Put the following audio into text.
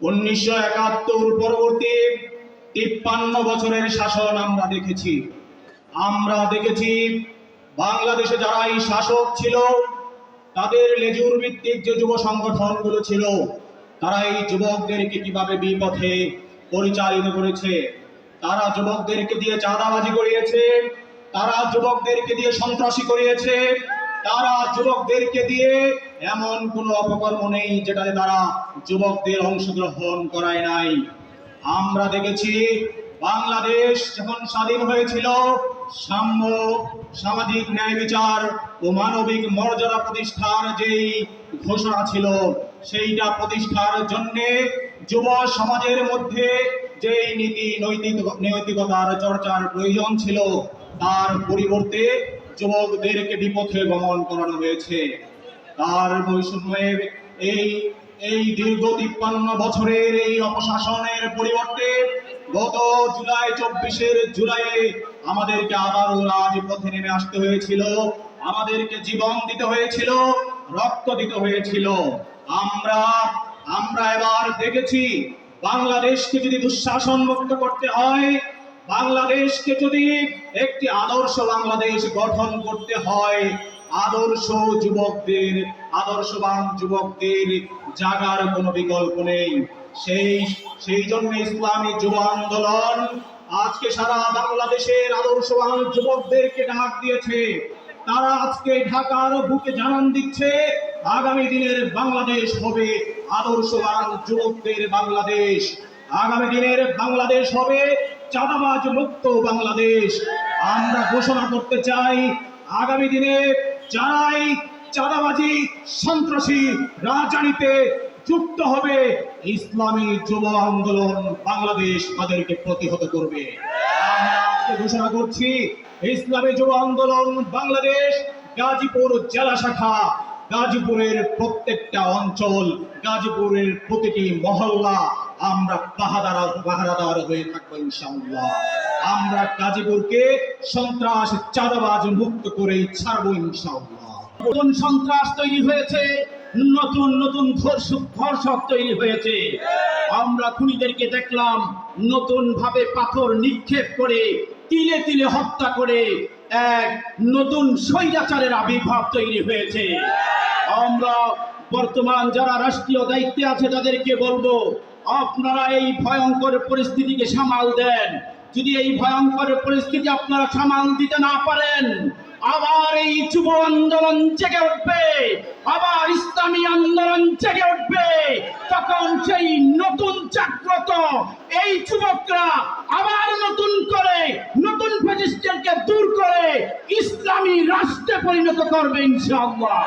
উনিশশো একাত্তর পরবর্তী তিপ্পান্ন বছরের শাসন আমরা দেখেছি। আমরা দেখেছি বাংলাদেশে যারা এই শাসক ছিল, তাদের লেজুর ভিত্তিক যে যুব সংগঠনগুলো ছিল তারা এই যুবকদেরকে কীভাবে বিপথে পরিচালিত করেছে? তারা যুবকদেরকে দিয়ে চাঁদাবাজি করিয়েছে, তারা যুবকদেরকে দিয়ে সন্ত্রাসী করিয়েছে তারা যুবকদেরকে দিয়ে এমন কোনো অপকর্ম নেই যেটাতে তারা যুবকদের অংশগ্রহণ করায় নাই। আমরা দেখেছি বাংলাদেশ যখন স্বাধীন হয়েছিল, সাম্য, সামাজিক ন্যায় বিচার ও মানবিক মর্যাদা প্রতিষ্ঠার যেই ঘোষণা ছিল, সেইটা প্রতিষ্ঠার জন্যে যুব সমাজের মধ্যে যেই নীতি নৈতিক নৈতিকতার চর্চার প্রয়োজন ছিল, তার পরিবর্তে যুবকদেরকে বিপথে গমন করানো হয়েছে। তার বৈষম্যের এই এই দীর্ঘ তিপ্পান্ন বছরের এই অপশাসনের পরিবর্তে গত জুলাই, চব্বিশের জুলাইয়ে আমাদেরকে আবারও রাজপথে নেমে আসতে হয়েছিল। আমাদেরকে জীবন দিতে হয়েছিল, রক্ত দিতে হয়েছিল। আমরা আমরা এবার দেখেছি, বাংলাদেশকে যদি দুঃশাসন মুক্ত করতে হয় বাংলাদেশকে যদি একটি আদর্শ বাংলাদেশ গঠন করতে হয়, আদর্শ যুবকদের, আদর্শবান যুবকদের জাগার কোনো বিকল্প নেই। সেই সেই জন্য ইসলামী যুব আন্দোলন আজকে সারা বাংলাদেশের আদর্শবান যুবকদেরকে ডাক দিয়েছে। তারা আজকে ঢাকার বুকে জানান দিচ্ছে, আগামী দিনের বাংলাদেশ হবে আদর্শবান যুবকদের বাংলাদেশ। আগামী দিনের বাংলাদেশ হবে চাঁদাবাজ মুক্ত বাংলাদেশ। আমরা ঘোষণা করতে চাই, আগামী দিনে যারাই চাঁদাবাজি, সন্ত্রাসী রাজনীতিতে যুক্ত হবে, ইসলামী যুব আন্দোলন বাংলাদেশ তাদেরকে প্রতিহত করবে। ঘোষণা করছি, ইসলামী যুব আন্দোলন বাংলাদেশ গাজীপুর জেলা শাখা, গাজীপুরের প্রত্যেকটা অঞ্চল, গাজীপুরের প্রতিটি মহল্লা আমরা পাহাদারা পাহারাদার হয়ে থাকব ইনশাআল্লাহ। আমরা গাজীপুরকে সন্ত্রাস, চাঁদাবাজ মুক্ত করে ছাড়বো ইনশাআল্লাহ। নতুন সন্ত্রাস তৈরি হয়েছে, নতুন নতুন ধর্ষক তৈরি হয়েছে। আমরা খুনিদেরকে দেখলাম নতুন ভাবে পাথর নিক্ষেপ করে, তিলে তিলে হত্যা করে এক নতুন স্বৈরাচারের আবির্ভাব তৈরি হয়েছে। আমরা বর্তমান যারা রাষ্ট্রীয় দায়িত্বে আছে তাদেরকে বলব আপনারা এই ভয়ঙ্কর পরিস্থিতিকে সামাল দেন। যদি এই ভয়ঙ্কর পরিস্থিতি আপনারা সামাল দিতে না পারেন, আবার এই যুব আন্দোলন জেগে উঠবে, আবার ইসলামী আন্দোলন জেগে উঠবে, তখন সেই নতুন জাগ্রত এই যুবকরা আবার নতুন করে নতুন ফেজিস্টকে দূর করে ইসলামী রাষ্ট্রে পরিণত করবে ইনশাআল্লাহ।